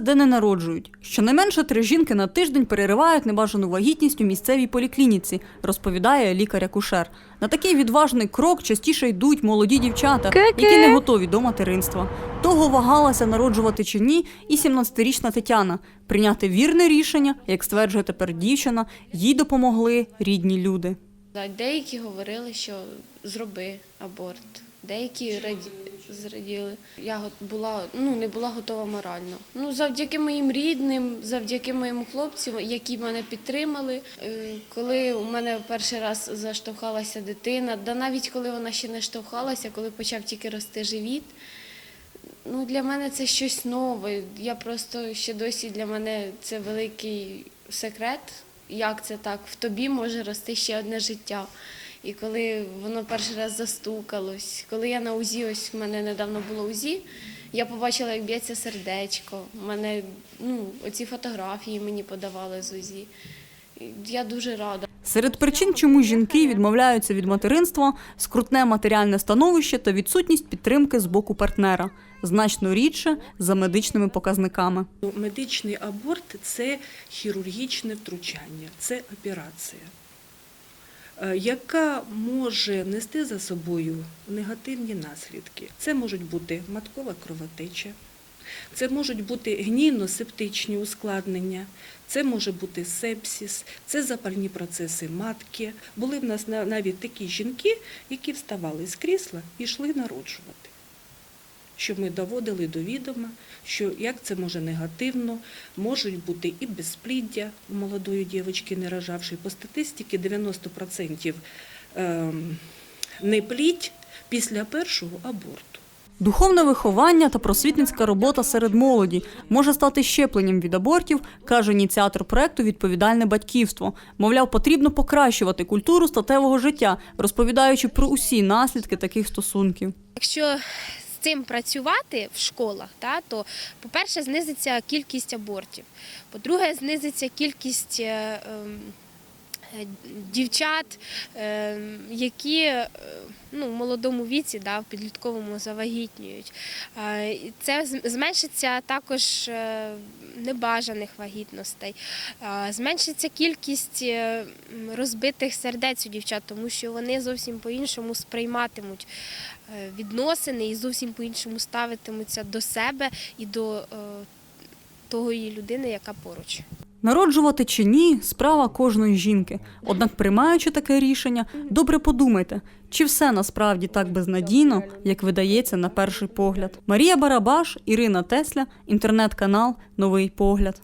місце, де не народжують. Щонайменше три жінки на тиждень переривають небажану вагітність у місцевій поліклініці, розповідає лікар-акушер. На такий відважний крок частіше йдуть молоді дівчата, які не готові до материнства. Того вагалася народжувати чи ні, і 17-річна Тетяна. Прийняти вірне рішення, як стверджує тепер дівчина, їй допомогли рідні люди. Деякі говорили, що зроби аборт, деякі раді... зраділи. Я була, ну, не була готова морально. Ну, завдяки моїм рідним, завдяки моєму хлопцю, які мене підтримали. Е, Коли у мене перший раз заштовхалася дитина, да навіть коли вона ще не штовхалася, коли почав тільки рости живіт. Ну, для мене це щось нове. Я просто ще досі для мене це великий секрет, як це так. В тобі може рости ще одне життя. І коли воно перший раз застукалось, коли я на УЗІ, ось в мене недавно було УЗІ, я побачила, як б'ється сердечко. У мене ну, оці фотографії мені подавали з УЗІ. Я дуже рада. Серед причин, чому жінки відмовляються від материнства, скрутне матеріальне становище та відсутність підтримки з боку партнера, значно рідше за медичними показниками. Медичний аборт це хірургічне втручання, це операція, яка може нести за собою негативні наслідки. Це можуть бути маткова кровотеча, це можуть бути гнійно-септичні ускладнення, це може бути сепсіс, це запальні процеси матки. Були в нас навіть такі жінки, які вставали з крісла і йшли народжувати що ми доводили до відома, що як це може негативно, можуть бути і безпліддя у молодої дівчинки, не рожавшої. По статистиці 90% ем, неплідь після першого аборту. Духовне виховання та просвітницька робота серед молоді може стати щепленням від абортів, каже ініціатор проекту Відповідальне батьківство. Мовляв, потрібно покращувати культуру статевого життя, розповідаючи про усі наслідки таких стосунків. Якщо цим працювати в школах, та, то, по-перше, знизиться кількість абортів. По-друге, знизиться кількість е, ем, дівчат, е, які е, ну, в молодому віці, да, в підлітковому завагітнюють. Е, Це зменшиться також е, небажаних вагітностей, Е, зменшиться кількість е, розбитих сердець у дівчат, тому що вони зовсім по-іншому сприйматимуть е, відносини і зовсім по-іншому ставитимуться до себе і до е, тої людини, яка поруч. Народжувати чи ні справа кожної жінки. Однак, приймаючи таке рішення, добре подумайте, чи все насправді так безнадійно, як видається на перший погляд. Марія Барабаш, Ірина Тесля, інтернет-канал Новий Погляд.